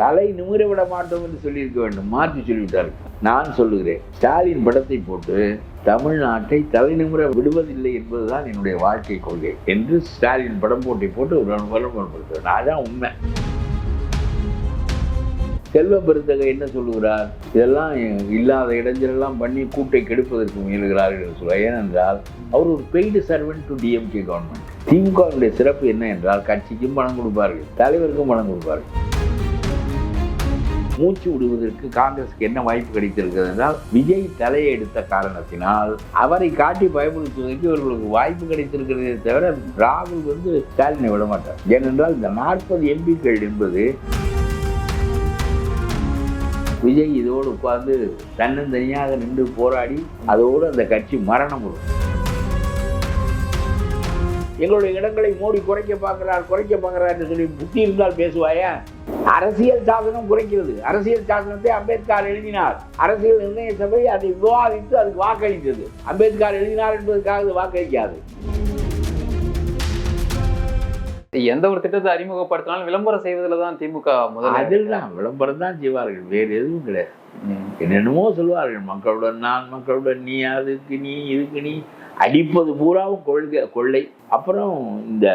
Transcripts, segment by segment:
தலை நிமிர விட மாட்டோம் என்று சொல்லியிருக்க வேண்டும். மாற்றி சொல்லிவிட்டார்கள். நான் சொல்லுகிறேன் ஸ்டாலின் படத்தை போட்டு தமிழ்நாட்டை தலை நிமிர விடுவதில்லை என்பதுதான் என்னுடைய வாழ்க்கை கொள்கை என்று ஸ்டாலின் படம் போட்டி போட்டு ஒரு விளம்பரப்படுத்துவேன் அதான் உண்மை. செல்வ பெருந்தகை என்ன சொல்லுகிறார்? இதெல்லாம் இல்லாத இடைஞ்சலெல்லாம் பண்ணி கூட்டை கெடுப்பதற்கு முயல்கிறார்கள் என்று சொல்லுவார். ஏனென்றால் அவர் ஒரு paid servant to DMK government திமுகவுடைய சிறப்பு என்ன என்றால் கட்சிக்கும் பணம் கொடுப்பார்கள் தலைவருக்கும் பணம் கொடுப்பார்கள். மூச்சு விடுவதற்கு காங்கிரஸுக்கு என்ன வாய்ப்பு கிடைத்திருக்கிறது என்றால் விஜய் தலையை எடுத்த காரணத்தினால் அவரை காட்டி பயமுறுத்துவதற்கு இவர்களுக்கு வாய்ப்பு கிடைத்திருக்கிறதே தவிர ராகுல் வந்து ஸ்டாலினை விட மாட்டார். ஏனென்றால் இந்த நாற்பது எம்பிக்கள் என்பது விஜய் இதோடு உட்கார்ந்து தன்னந்தனியாக நின்று போராடி அதோடு அந்த கட்சி மரணம் வரும். எங்களுடைய இடங்களை மோடி குறைக்க பார்க்கிறார் குறைக்க பார்க்கிறார் என்று சொல்லி புத்தி இருந்தால் பேசுவாயா? அரசியல் சாசனம் குறைக்கிறது. அரசியல் சாசனத்தை அம்பேத்கர் எழுதினார். அரசியல் நிர்ணய சபை அதை விவாதித்து அதுக்கு வாக்களித்தது. அம்பேத்கர் எழுதினார் என்பதற்காக அது வாக்களிக்காது. எந்த ஒரு திட்டத்தை அறிமுகப்படுத்தினாலும் விளம்பரம் செய்வதில் தான் திமுக முதல்ல அதில் தான் விளம்பரம் தான் செய்வார்கள். வேறு எதுவும் கிடையாது. என்னென்னமோ சொல்வார்கள். மக்களுடன் நான் மக்களுடன் நீ அதுக்கு நீ இதுக்கு நீ. அடிப்பது பூராவும் கொள்கை கொள்ளை. அப்புறம் இந்த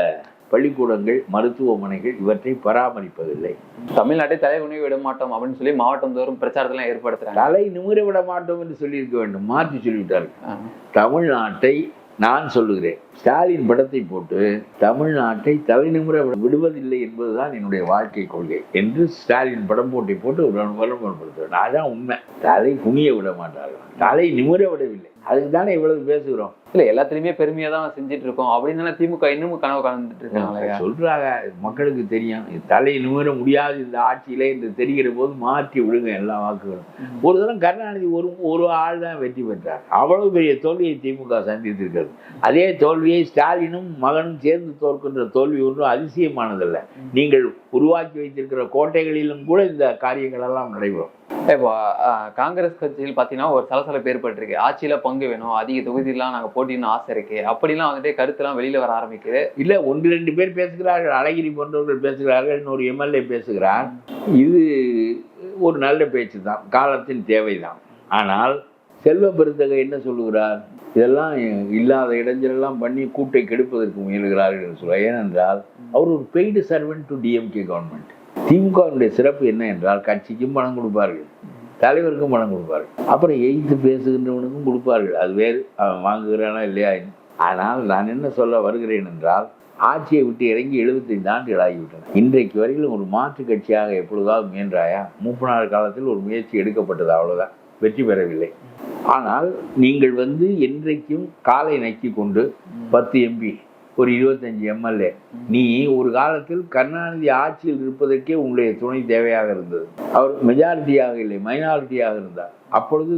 பள்ளிக்கூடங்கள் மருத்துவமனைகள் இவற்றை பராமரிப்பதில்லை. தமிழ்நாட்டை தலைகுனிவு விட மாட்டோம் அப்படின்னு சொல்லி மாவட்டம் தோறும் பிரச்சாரத்தெல்லாம் ஏற்படுத்துறாங்க. தலை நிமிர விட மாட்டோம் என்று சொல்லியிருக்க வேண்டும். மாற்றி சொல்லிவிட்டார்கள். தமிழ்நாட்டை நான் சொல்லுகிறேன். ஸ்டாலின் படத்தை போட்டு தமிழ்நாட்டை தலை நிமிர விடுவதில்லை என்பதுதான் என்னுடைய வாழ்க்கை கொள்கை என்று ஸ்டாலின் படம் போட்டி போட்டு விளம்பரப்படுத்துவேன் அதான் உண்மை. தலை குனிய விட மாட்டார்கள். தலை நிமிர விடவில்லை. அதுக்கு தானே இவ்வளவு பேசுகிறோம். இல்ல எல்லாத்துலயுமே பெருமையா தான் செஞ்சுட்டு இருக்கோம் அப்படின்னு திமுக இன்னமும் கனவு காந்துட்டு இருக்காங்க சொல்றாங்க மக்களுக்கு தெரியும். தலை நிமிர முடியாது இந்த ஆட்சியிலே என்று தெரிகிற போது மாற்றி விடுங்க எல்லா வாக்குகளும். ஒரு தரம் கருணாநிதி ஒரு ஒரு ஆள் தான் வெற்றி பெற்றார். அவ்வளவு பெரிய தோல்வியை திமுக சந்தித்திருக்கிறது. அதே தோல்வியை ஸ்டாலினும் மகனும் சேர்ந்து தோற்கின்ற தோல்வி ஒன்றும் அதிசயமானதல்ல. நீங்கள் உருவாக்கி வைத்திருக்கிற கோட்டைகளிலும் கூட இந்த காரியங்கள் எல்லாம் நடைபெறும். இப்போ காங்கிரஸ் கட்சியில் பாத்தீங்கன்னா ஒரு சலசலப்பு ஏற்பட்டிருக்கு. ஆட்சியில பங்கு வேணும் அதிக தொகுதியெல்லாம் நாங்க போட்டின்னு ஆசை இருக்கு. அப்படிலாம் வந்துட்டு கருத்துலாம் வெளியில வர ஆரம்பிக்குது. இல்லை ஒன்று ரெண்டு பேர் பேசுகிறார்கள் அழகிரி போன்றவர்கள் பேசுகிறார்கள் இன்னொரு எம்எல்ஏ பேசுகிறார். இது ஒரு நல்ல பேச்சு தான் காலத்தின் தேவைதான். ஆனால் செல்வ பெருந்தகை என்ன சொல்லுகிறார்? இதெல்லாம் இல்லாத இடைஞ்சலெல்லாம் பண்ணி கூட்டை கெடுப்பதற்கு முயல்கிறார்கள் என்று சொல்லுவார் ஏனென்றால் அவர் ஒரு paid servant to DMK government திமுகவினுடைய சிறப்பு என்ன என்றால் கட்சிக்கும் பணம் கொடுப்பார்கள். தலைவருக்கும் பணம் கொடுப்பார்கள். அப்புறம் எய்த்து பேசுகின்றவனுக்கும் கொடுப்பார்கள். அது வேறு அவன் வாங்குகிறானா இல்லையா ஆனால் நான் என்ன சொல்ல வருகிறேன் என்றால் ஆட்சியை விட்டு இறங்கி எழுபத்தைந்து ஆண்டுகள் ஆகிவிட்டன. இன்றைக்கு வரையிலும் ஒரு மாற்று கட்சியாக எப்பொழுதாவது முயன்றாயா? மூப்பனாறு காலத்தில் ஒரு முயற்சி எடுக்கப்பட்டது அவ்வளோதான் வெற்றி பெறவில்லை. ஆனால் நீங்கள் வந்து என்றைக்கும் காலை நக்கி கொண்டு பத்து எம்பி ஒரு இருபத்தஞ்சு எம்எல்ஏ நீ ஒரு காலத்தில் கருணாநிதி ஆட்சியில் இருப்பதற்கே உங்களுடைய துணை தேவையாக இருந்தது. அவர் மெஜாரிட்டியாக இல்லை மைனாரிட்டியாக இருந்தார். அப்பொழுது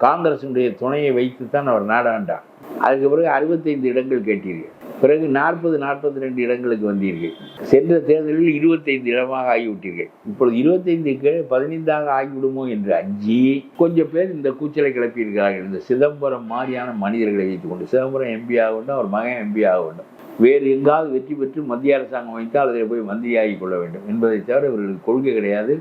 காங்கிரசினுடைய துணையை வைத்துத்தான் அவர் நாடாண்டார். அதுக்கு பிறகு அறுபத்தைந்து இடங்கள் கேட்டீர்கள். பிறகு நாற்பது நாற்பத்தி ரெண்டு இடங்களுக்கு வந்தீர்கள். சென்ற தேர்தலில் இருபத்தைந்து இடமாக ஆகிவிட்டீர்கள். இப்பொழுது இருபத்தைந்துக்கு பதினைந்தாக ஆகிவிடுமோ என்று அஞ்சி கொஞ்சம் பேர் இந்த கூச்சலை கிளப்பியிருக்கிறார்கள். இந்த சிதம்பரம் மாதிரியான மனிதர்களை வைத்துக்கொண்டு சிதம்பரம் எம்பி ஆக வேண்டும் அவர் மகன் எம்பி ஆக வேண்டும். வேறு எங்காவது வெற்றி பெற்று மத்திய அரசாங்கம் வைத்தால் அதில் போய் மந்திரியாகி கொள்ள வேண்டும். என்பதை தவிர இவர்களுக்கு கொள்கை கிடையாது.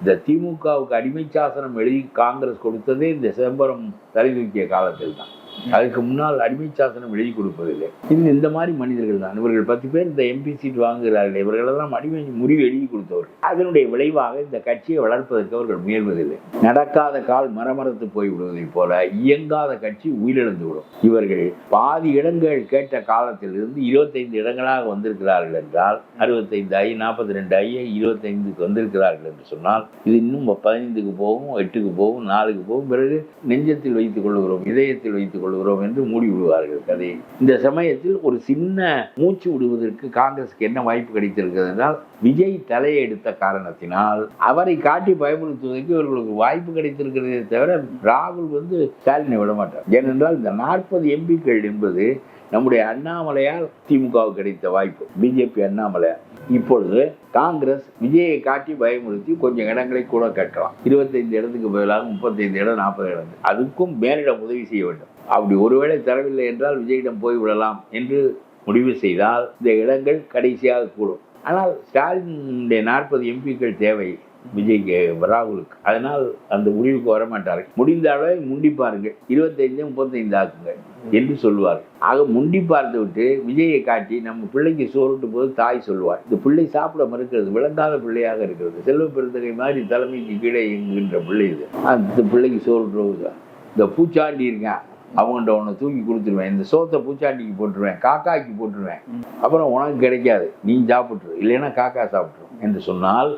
இந்த திமுகவுக்கு அடிமை சாசனம் எழுதி காங்கிரஸ் கொடுத்ததே இந்த சிதம்பரம் தலை தூக்கிய காலத்தில் தான் அதுக்கு முன்னால் அடிமை சாசனம் எழுதி கொடுப்பதில்லை. இது இந்த மாதிரி மனிதர்கள் தான். இவர்கள் பத்து பேர் இந்த எம்பி சீட் வாங்குகிறார்கள். இவர்களெல்லாம் அடிமை முடிவு எழுதி கொடுத்தவர்கள். அதனுடைய விளைவாக இந்த கட்சியை வளர்ப்பதற்கு அவர்கள் முயல்வதில்லை. நடக்காத கால் மரமரத்து போய் விடுவதைப் போல இயங்காத கட்சி உயிரிழந்து விடும் இவர்கள் பாதி இடங்கள் கேட்ட காலத்தில் இருந்து இருபத்தைந்து இடங்களாக வந்திருக்கிறார்கள் என்றால் அறுபத்தைந்து ஐ நாற்பத்தி ரெண்டு ஐ இருபத்தைந்துக்கு வந்திருக்கிறார்கள் என்று சொன்னால் இது இன்னும் பதினைந்துக்கு போகும் எட்டுக்கு போகும் நாலுக்கு போகும். பிறகு நெஞ்சத்தில் வைத்துக் கொள்கிறோம் இதயத்தில் வைத்துக் கொள்கிறோம் என்று மூடி விடுவார்கள். கதையை இந்த சமயத்தில் ஒரு சின்ன மூச்சு விடுவதற்கு காங்கிரஸுக்கு என்ன வாய்ப்பு கிடைத்திருக்கிறது என்றால் விஜய் தலையை எடுத்த காரணத்தினால் அவரை காட்டி பயமுறுத்துவதற்கு இவர்களுக்கு வாய்ப்பு கிடைத்திருக்கிறதே தவிர ராகுல் வந்து ஸ்டாலினை விட மாட்டார். ஏனென்றால் இந்த நாற்பது எம்பிக்கள் என்பது நம்முடைய அண்ணாமலையால் திமுகவுக்கு கிடைத்த வாய்ப்பு. பிஜேபி அண்ணாமலையார் இப்பொழுது காங்கிரஸ் விஜயை காட்டி பயமுறுத்தி கொஞ்சம் இடங்களை கூட கேட்கலாம் இருபத்தைந்து இடத்துக்கு பதிலாக முப்பத்தைந்து இடம் நாற்பது இடம். அதுக்கும் மேலிடம் உதவி செய்ய வேண்டும். அப்படி ஒருவேளை தரவில்லை என்றால் விஜயிடம் போய்விடலாம் என்று முடிவு செய்தால் இந்த இடங்கள் கடைசியாக கூடும். ஆனால் ஸ்டாலினுடைய நாற்பது எம்பிக்கள் தேவை. விஜய்க்கு ராகுலுக்கு. அதனால் அந்த முடிவுக்கு வர மாட்டார்கள் முடிந்த அளவை முண்டிப்பாருங்கள் இருபத்தைந்து முப்பத்தைந்து ஆக்குங்க என்று சொல்லுவார். ஆக முண்டி பார்த்து விட்டு விஜயை காட்டி நம்ம பிள்ளைக்கு சோறுட்டு போது தாய் சொல்லுவார். இந்த பிள்ளை சாப்பிட மறுக்கிறது விளங்காத பிள்ளையாக இருக்கிறது. செல்வ பெருந்தகை மாதிரி தலைமைக்கு கீழே இயங்குகின்ற பிள்ளை இது. அந்த பிள்ளைக்கு சோறுட்டு இந்த பூச்சாண்டி இருக்கேன். அவங்கள்ட்ட உன்னை தூக்கி கொடுத்துருவேன். இந்த சோத்தை பூச்சாண்டிக்கு போட்டுருவேன். காக்காய்க்கு போட்டுருவேன். அப்புறம் உனக்கு கிடைக்காது. நீ சாப்பிட்ரு இல்லைன்னா காக்கா சாப்பிட்ரும் என்று சொன்னால்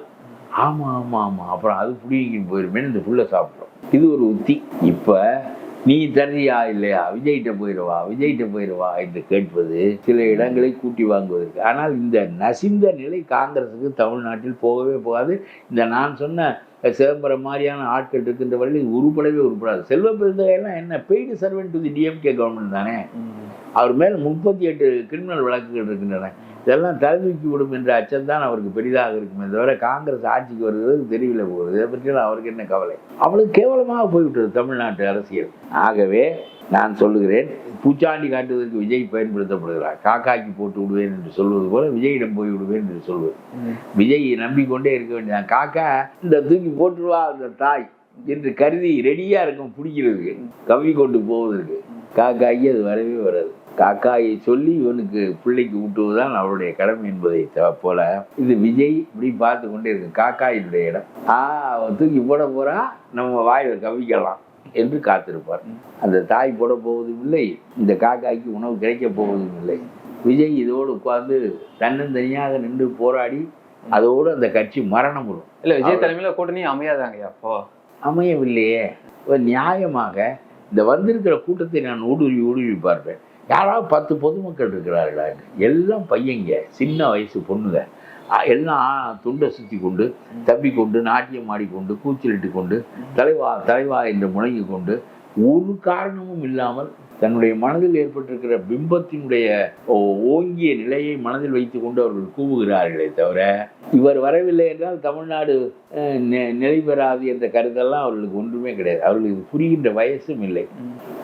ஆமாம் ஆமாம் ஆமாம் அப்புறம் அது புடிங்கின்னு போயிருமேன்னு இந்த புள்ள சாப்பிட்றோம் இது ஒரு உத்தி. இப்போ நீ தர்றியா இல்லையா? விஜய்கிட்ட போயிடுவா விஜய்கிட்ட போயிடுவா என்று கேட்பது சில இடங்களை கூட்டி வாங்குவதற்கு. ஆனால் இந்த நசிந்த நிலை காங்கிரஸுக்கு தமிழ்நாட்டில் போகவே போகாது. இந்த நான் சொன்ன சிதம்பரம் மாதிரியான ஆட்கள் இருக்கின்ற வரையில் இது உருப்படவே உருப்படாது. செல்வ பெருந்தகையெல்லாம் என்ன? Paid servant to the DMK government தானே? அவர் மேல் முப்பத்தி எட்டு கிரிமினல் வழக்குகள் இருக்கின்றன. இதெல்லாம் தழுவிக்கு விடும் என்ற அச்சம்தான் அவருக்கு பெரிதாக இருக்குமே தவிர காங்கிரஸ் ஆட்சிக்கு வருகிறது தெரியல போகுது இதை பற்றியெல்லாம் அவருக்கு என்ன கவலை? அவ்வளவு கேவலமாக போய்விட்டது தமிழ்நாட்டு அரசியல். ஆகவே நான் சொல்லுகிறேன் பூச்சாண்டி காட்டுவதற்கு விஜய் பயன்படுத்தப்படுகிறார். காக்காக்கி போட்டு விடுவேன் என்று சொல்வது போல விஜயிடம் போய் விடுவேன் என்று சொல்வது. விஜய் நம்பிக்கொண்டே இருக்க வேண்டியதான் காக்கா இந்த தூக்கி போட்டுருவா அந்த தாய் என்று கருதி ரெடியாக இருக்கும் பிடிக்கிறதுக்கு கவி கொண்டு போவதற்கு. காக்காக்கி அது வரவே வராது. காக்காயை சொல்லி இவனுக்கு பிள்ளைக்கு ஊட்டுவதுதான் அவருடைய கடமை என்பதை போல இது விஜய் இப்படி பார்த்து கொண்டே இருக்கு காக்காயினுடைய இடம். ஆ அவன் தூக்கி போட போறா நம்ம வாயில கவிக்கலாம் என்று காத்திருப்பார். அந்த தாய் போட போவதும் இல்லை இந்த காக்காய்க்கு உணவு கிடைக்க போவதும் இல்லை. விஜய் இதோடு உட்கார்ந்து தன்னந்தனியாக நின்று போராடி அதோடு அந்த கட்சி மரணம் வரும். இல்ல விஜய் தலைமையில கூட்டணி அமையாதாங்கய்யா அப்போ? அமையவில்லையே. நியாயமாக இந்த வந்திருக்கிற கூட்டத்தை நான் ஊடுருவி ஊடுருவி பார்ப்பேன். யாராவது பத்து பொதுமக்கள் இருக்கிறார்களா? எல்லாம் பையங்க சின்ன வயசு பொண்ணுங்க. எல்லாம் துண்டை சுற்றி கொண்டு தப்பி கொண்டு நாட்டியம் ஆடிக்கொண்டு கூச்சலிட்டு கொண்டு தலைவா தலைவா என்று முழங்கி கொண்டு ஒரு காரணமும் இல்லாமல் தன்னுடைய மனதில் ஏற்பட்டிருக்கிற பிம்பத்தினுடைய ஓங்கிய நிலையை மனதில் வைத்துக்கொண்டு அவர்கள் கூவுகிறார்களே தவிர இவர் வரவில்லை என்றால் தமிழ்நாடு நிலை பெறாது என்ற கருத்தெல்லாம் அவர்களுக்கு ஒன்றுமே கிடையாது. அவர்களுக்கு புரிகின்ற வயசும் இல்லை.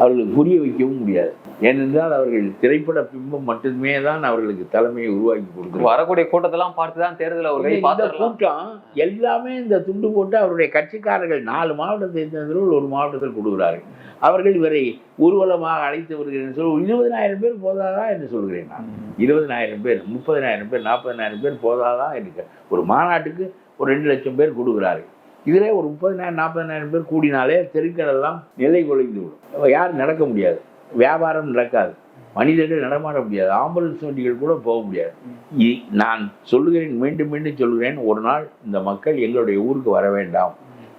அவர்களுக்கு புரிய வைக்கவும் முடியாது. ஏனென்றால் அவர்கள் திரைப்பட பிம்பம் மட்டுமே தான் அவர்களுக்கு தலைமையை உருவாக்கி கொடுக்கிறார் வரக்கூடிய கூட்டத்தெல்லாம் பார்த்து தான் தேர்தல் பார்த்துடலாம். கூட்டம் எல்லாமே இந்த துண்டு போட்டு அவருடைய கட்சிக்காரர்கள் நாலு மாவட்டத்தை சேர்ந்தவர்கள் ஒரு மாவட்டத்தில் கொடுக்கிறார்கள். அவர்கள் இவரை ஊர்வலமாக அழைத்து வருகிறேன் சொல் இருபதனாயிரம் பேர் போதாதா என்று சொல்கிறேன் நான். இருபதனாயிரம் பேர் முப்பதனாயிரம் பேர் நாற்பதனாயிரம் பேர் போதாதா என்று ஒரு மாநாட்டுக்கு ஒரு ரெண்டு லட்சம் பேர் கொடுக்குறாரு இதிலே ஒரு முப்பதனாயிரம் நாற்பதனாயிரம் பேர் கூடினாலே தெருக்கடெல்லாம் நிலை குலைந்து விடும். யாரும் நடக்க முடியாது. வியாபாரம் நடக்காது. மனிதர்கள் நடமாட முடியாது. ஆம்புலன்ஸ் வண்டிகள் கூட போக முடியாது. இ- நான் சொல்லுகிறேன் மீண்டும் மீண்டும் சொல்கிறேன் ஒரு நாள் இந்த மக்கள் எங்களுடைய ஊருக்கு வர வேண்டாம்.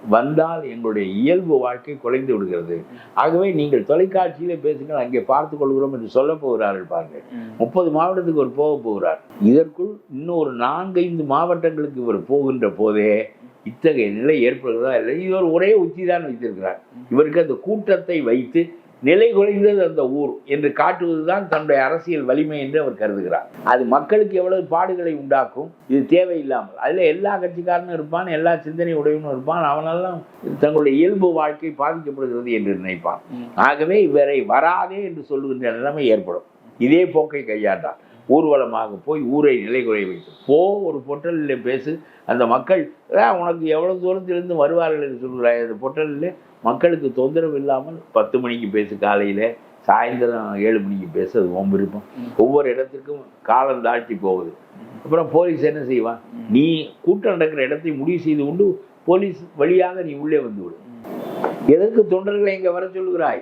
வந்தால் எங்களுடைய இயல்பு வாழ்க்கை குலைந்து விடுகிறது. ஆகவே நீங்கள் தொலைக்காட்சியிலே பேசுங்கள் அங்கே பார்த்து கொள்கிறோம் என்று சொல்ல போகிறார்கள் பாருங்கள். முப்பது மாவட்டத்துக்கு ஒரு போக போகிறார். இதற்குள் இன்னும் ஒரு நான்கைந்து மாவட்டங்களுக்கு இவர் போகின்ற போதே இத்தகைய நிலை ஏற்படுகிறதா இல்லை இவர் ஒரே உச்சி தான் வைத்திருக்கிறார் இவருக்கு அந்த கூட்டத்தை வைத்து நிலை குறைந்தது அந்த ஊர் என்று காட்டுவதுதான் தன்னுடைய அரசியல் வலிமை என்று அவர் கருதுகிறார். அது மக்களுக்கு எவ்வளவு பாடுகளை உண்டாக்கும் இது தேவையில்லாமல். அதில் எல்லா கட்சிக்காரனும் இருப்பான் எல்லா சிந்தனை உடையவனும் இருப்பான் அவனெல்லாம் தங்களுடைய இயல்பு வாழ்க்கை பாதிக்கப்படுகிறது என்று நினைப்பான். ஆகவே இவரை வராதே என்று சொல்லுகின்ற நிலைமை ஏற்படும். இதே போக்கை கையாண்டார். ஊர்வலமாக போய் ஊரை நிலைகுறை வைத்து போ ஒரு பொட்டலில் பேசு. அந்த மக்கள் உனக்கு எவ்வளவு தூரத்திலிருந்து வருவார்கள்? என்று சொல்கிறாய் அந்த பொட்டலில் மக்களுக்கு தொந்தரவு இல்லாமல் பத்து மணிக்கு பேசு காலையில் சாயந்தரம் ஏழு மணிக்கு பேசு அது உன் விருப்பம் ஒவ்வொரு இடத்திற்கும் காலம் தாழ்த்தி போகுது. அப்புறம் போலீஸ் என்ன செய்வான்? நீ கூட்டம் நடக்கிற இடத்தை முடிவு செய்து கொண்டு போலீஸ் வழியாக நீ உள்ளே வந்து விடு. எதற்கு தொண்டர்களை இங்கே வர சொல்லுகிறாய்?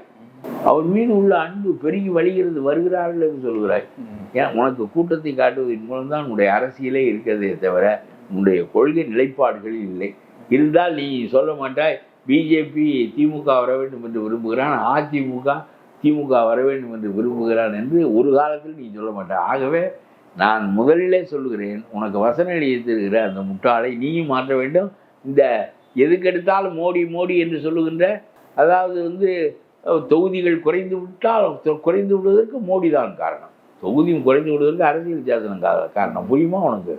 அவர் மீது உள்ள அன்பு பெருகி வழிகிறது வருகிறார்கள் என்று சொல்கிறாய் ஏன்? உனக்கு கூட்டத்தை காட்டுவதன் மூலம்தான் உன்னுடைய அரசியலே இருக்கிறதே தவிர உன்னுடைய கொள்கை நிலைப்பாடுகளில் இல்லை. இருந்தால் நீ சொல்ல மாட்டாய் பிஜேபி திமுக வர வேண்டும் என்று விரும்புகிறான். அதிமுக திமுக வர வேண்டும் என்று விரும்புகிறான் என்று ஒரு காலத்தில் நீ சொல்ல மாட்டேன் ஆகவே நான் முதலிலே சொல்லுகிறேன் உனக்கு வசனம் எழுதியிருக்கிற அந்த முட்டாளை நீயும் மாற்ற வேண்டும். இந்த எதுக்கெடுத்தாலும் மோடி மோடி என்று சொல்லுகின்ற அதாவது வந்து தொகுதிகள் குறைந்து விட்டால் தொ- குறைந்து விடுவதற்கு மோடி தான் காரணம். தொகுதியும் குறைஞ்சு விடுவதற்கு அரசியல் சாசனம் காரணம். புரியுமா உனக்கு?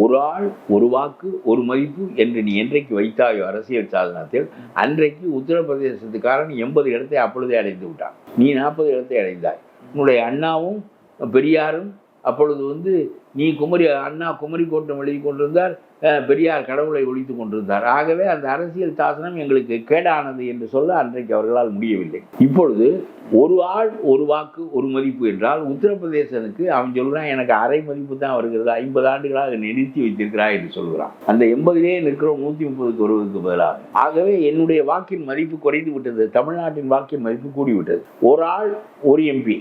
ஒரு ஆள் ஒரு வாக்கு ஒரு மதிப்பு என்று நீ என்றைக்கு வைத்தாயோ அரசியல் சாதனத்தில் அன்றைக்கு உத்தரப்பிரதேசத்துக்காரன் எண்பது இடத்தை அப்பொழுதே அடைந்து விட்டான். நீ நாற்பது இடத்தை அடைந்தாய். உன்னுடைய அண்ணாவும் பெரியாரும் அப்பொழுது வந்து நீ குமரி அண்ணா குமரி கோட்டம் எழுதி கொண்டிருந்தார். பெரியார் கடவுளை ஒழித்து கொண்டிருந்தார். ஆகவே அந்த அரசியல் சாசனம் எங்களுக்கு கேடானது என்று சொல்ல அன்றைக்கு அவர்களால் முடியவில்லை. இப்பொழுது ஒரு ஆள் ஒரு வாக்கு ஒரு மதிப்பு என்றால் உத்தரப்பிரதேசனுக்கு அவன் சொல்கிறான் எனக்கு அரை மதிப்பு தான் வருகிறது ஐம்பது ஆண்டுகளாக நிறுத்தி வைத்திருக்கிறாய் என்று சொல்கிறான். அந்த எண்பதிலே நிற்கிறோம் நூற்றி முப்பதுக்கு வருவதற்கு பதிலாக ஆகவே என்னுடைய வாக்கின் மதிப்பு குறைந்து விட்டது தமிழ்நாட்டின் வாக்கின் மதிப்பு கூடிவிட்டது. ஒரு ஆள் ஒரு எம்பி.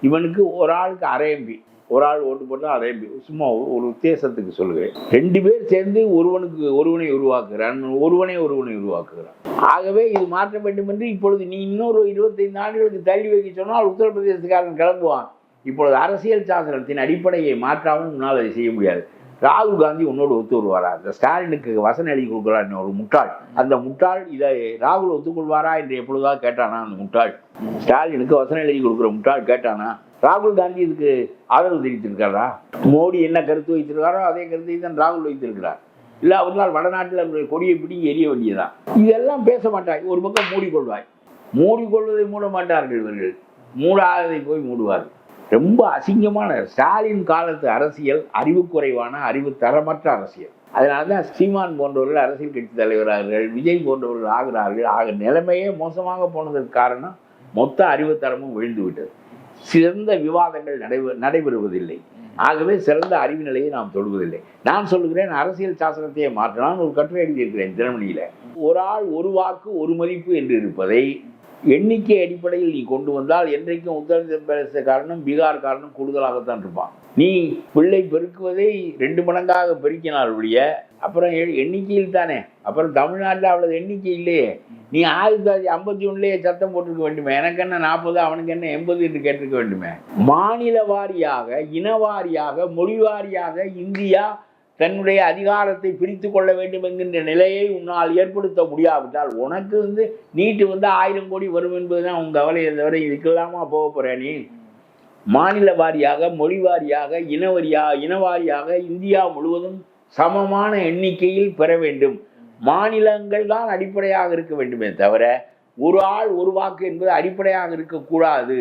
இவனுக்கு ஒரு ஆளுக்கு அரை எம்பி. ஒரு ஆள் ஓட்டு போட்டால் அதே சும்மா ஒரு உத்தேசத்துக்கு சொல்லுவேன். ரெண்டு பேர் சேர்ந்து ஒருவனுக்கு ஒருவனை உருவாக்குகிறான் ஒருவனை ஒருவனை உருவாக்குகிறான் ஆகவே இது மாற்ற வேண்டும் என்று இப்பொழுது நீ இன்னொரு இருபத்தைந்து ஆண்டுகளுக்கு தள்ளி வைக்க சொன்னால் உத்தரப்பிரதேசத்துக்காரன் கிளம்புவான். இப்பொழுது அரசியல் சாசனத்தின் அடிப்படையை மாற்றாமல் உன்னால் அதை செய்ய முடியாது. ராகுல் காந்தி உன்னோடு ஒத்து வருவாரா? இந்த ஸ்டாலினுக்கு வசன எழுதி கொடுக்குறான் ஒரு முட்டாள். அந்த முட்டாள் இதை ராகுல் ஒத்துக்கொள்வாரா என்று எப்பொழுதா கேட்டானா அந்த முட்டாள்? ஸ்டாலினுக்கு வசன எழுதி கொடுக்குற முட்டாள் கேட்டானா? ராகுல் காந்தி இதுக்கு ஆதரவு தெரிவித்திருக்காரா? மோடி என்ன கருத்து வைத்திருக்காரோ அதே கருத்தை தான் ராகுல் வைத்திருக்கிறார். இல்லை அவர்களால் வடநாட்டில் அவர்கள் கொடியை பிடிங்கி எரிய வேண்டியதான் இதெல்லாம் பேச மாட்டாய் ஒரு பக்கம் மூடிக்கொள்வாய் மூடிக்கொள்வதை மூட மாட்டார்கள் இவர்கள். மூடாததை போய் மூடுவார்கள். ரொம்ப அசிங்கமான ஸ்டாலின் காலத்து அரசியல் அறிவு குறைவான அறிவு தரமற்ற அரசியல். அதனால தான் சீமான் போன்றவர்கள் அரசியல் கட்சி தலைவராகிறார்கள் விஜய் போன்றவர்கள் ஆகிறார்கள். ஆக நிலைமையே மோசமாக போனதற்கு காரணம் மொத்த அறிவுத்தரமும் விழுந்து விட்டது. சிறந்த விவாதங்கள் நடைபெ நடைபெறுவதில்லை. ஆகவே சிறந்த அறிவு நிலையை நாம் தொடுவதில்லை. நான் சொல்லுகிறேன் அரசியல் சாசனத்தையே மாற்ற நான் ஒரு கட்டுரை எழுதியிருக்கிறேன் தினமணியில். ஒரு ஆள் ஒரு வாக்கு ஒரு மதிப்பு என்று இருப்பதை எண்ணிக்கை அடிப்படையில் நீ கொண்டு வந்தால் என்றைக்கும் உத்தரப்பிரதேச காரணம் பீகார் காரணம் கூடுதலாகத்தான் இருப்பான். நீ பிள்ளை பெருக்குவதை ரெண்டு மடங்காக பெருக்கினால் ஒழிய அப்புறம் எண்ணிக்கையில் தானே. அப்புறம் தமிழ்நாட்டில் அவ்வளவு எண்ணிக்கை இல்லையே. நீ ஆயிரத்தி தொள்ளாயிரத்தி ஐம்பத்தி ஒன்றுலேயே சத்தம் போட்டிருக்க வேண்டுமே. எனக்கு என்ன நாற்பது அவனுக்கு என்ன எண்பது என்று கேட்டிருக்க வேண்டுமே? மாநில வாரியாக இன வாரியாக மொழி வாரியாக இந்தியா தன்னுடைய அதிகாரத்தை பிரித்து கொள்ள வேண்டும் என்கின்ற நிலையை உன்னால் ஏற்படுத்த முடியாவிட்டால் உனக்கு வந்து நீட்டு வந்து ஆயிரம் கோடி வரும் என்பதுதான் உன் கவலையை தவிர இதுக்கெல்லாமா போக போகிறேன் நீ? மாநில வாரியாக மொழி வாரியாக இனவரியா இனவாரியாக இந்தியா முழுவதும் சமமான எண்ணிக்கையில் பெற வேண்டும். மாநிலங்கள் தான் அடிப்படையாக இருக்க வேண்டுமே தவிர ஒரு ஆள் ஒரு வாக்கு என்பது அடிப்படையாக இருக்கக்கூடாது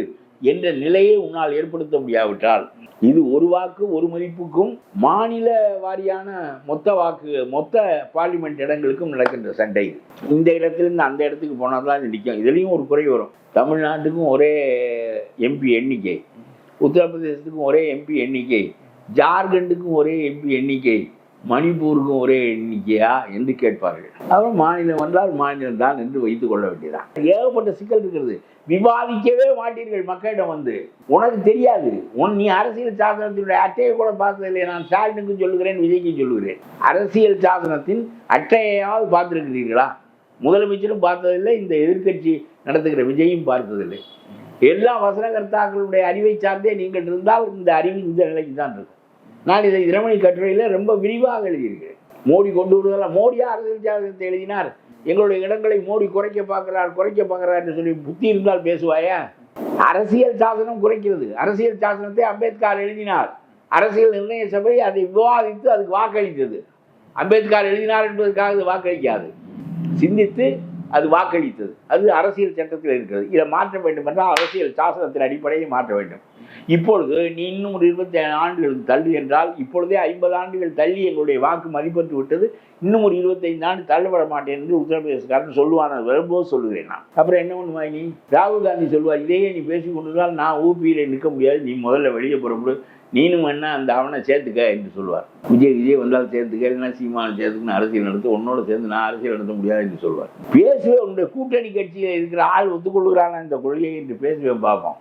என்ற நிலையை உன்னால் ஏற்படுத்த முடியாவிட்டால் இது ஒரு வாக்கு ஒரு மதிப்புக்கும் மாநில வாரியான மொத்த வாக்கு மொத்த பார்லிமெண்ட் இடங்களுக்கும் நடக்கின்ற சண்டை. இந்த இடத்துலேருந்து அந்த இடத்துக்கு போனால் தான் நிற்கும் இதுலேயும் ஒரு குறை வரும். தமிழ்நாட்டுக்கும் ஒரே எம்பி எண்ணிக்கை. உத்தரப்பிரதேசத்துக்கும் ஒரே எம்பி எண்ணிக்கை. ஜார்க்கண்டுக்கும் ஒரே எம்பி எண்ணிக்கை. மணிப்பூருக்கும் ஒரே எண்ணிக்கையா என்று கேட்பார்கள். அப்புறம் மாநிலம் வந்தால் மாநிலம் தான் என்று வைத்துக் கொள்ள வேண்டியதான் ஏகப்பட்ட சிக்கல் இருக்கிறது. விவாதிக்கவே மாட்டீர்கள் மக்களிடம் வந்து. உனக்கு தெரியாது. உன் நீ அரசியல் சாசனத்தினுடைய அட்டையை கூட பார்த்ததில்லை. நான் ஸ்டாலினுக்கும் சொல்லுகிறேன் விஜய்க்கும் சொல்லுகிறேன். அரசியல் சாசனத்தின் அட்டையாவது பார்த்துருக்கிறீர்களா? முதலமைச்சரும் பார்த்ததில்லை இந்த எதிர்க்கட்சி நடத்துகிற விஜயும் பார்த்ததில்லை. எல்லா வசனகர்த்தாக்களுடைய அறிவை சார்ந்தே நீங்கள் இருந்தால் இந்த அறிவு இந்த நிலைக்கு தான் இருக்கும். நான் இதை தினமணி கட்டுரையில் ரொம்ப விரிவாக எழுதியிருக்கிறேன். மோடி கொண்டு வருவதெல்லாம் மோடியா அரசியல் ஜாதகத்தை எழுதினார்? எங்களுடைய இடங்களை மோடி குறைக்க பார்க்கிறார் குறைக்க பார்க்கிறார் என்று சொல்லி புத்தி இருந்தால் பேசுவாயா? அரசியல் சாசனம் குறைக்கிறது. அரசியல் சாசனத்தை அம்பேத்கர் எழுதினார். அரசியல் நிர்ணய சபை அதை விவாதித்து அதுக்கு வாக்களித்தது. அம்பேத்கர் எழுதினார் என்பதற்காக அது வாக்களிக்காது. சிந்தித்து அது வாக்களித்தது. அது அரசியல் சட்டத்தில் இருக்கிறது. இதை மாற்ற வேண்டும் என்றால் அரசியல் சாசனத்தின் அடிப்படையை மாற்ற வேண்டும். இப்பொழுது நீ இன்னும் ஒரு இருபத்தி ஏழு ஆண்டுகளுக்கு தள்ளு என்றால் இப்பொழுதே ஐம்பது ஆண்டுகள் தள்ளி எங்களுடைய வாக்கு மதிப்பற்று விட்டது. இன்னும் ஒரு இருபத்தைந்து ஆண்டு தள்ளப்பட மாட்டேன் என்று உத்தரப்பிரதேசக்காரன் சொல்லுவான் அது வரும்போது சொல்லுகிறேன் நான். அப்புறம் என்ன பண்ணுவாய் நீ? ராகுல் காந்தி சொல்லுவார் இதையே நீ பேசி கொண்டிருந்தால் நான் ஊபியில் நிற்க முடியாது நீ முதல்ல வெளியே புறப்படு நீனும் என்ன அந்த அவனை சேர்த்துக்க என்று சொல்வார் விஜய் விஜய் வந்தால் சேர்த்துக்க இல்லைன்னா சீமானை சேர்த்துக்கணும் அரசியல் நடத்த உன்னோட சேர்ந்து நான் அரசியல் நடத்த முடியாது என்று சொல்வார் பேசுவேன் உன்னுடைய கூட்டணி கட்சியில் இருக்கிற ஆள் ஒத்துக்கொள்கிறான இந்த கொள்கையை என்று பேசுவேன் பார்ப்போம்.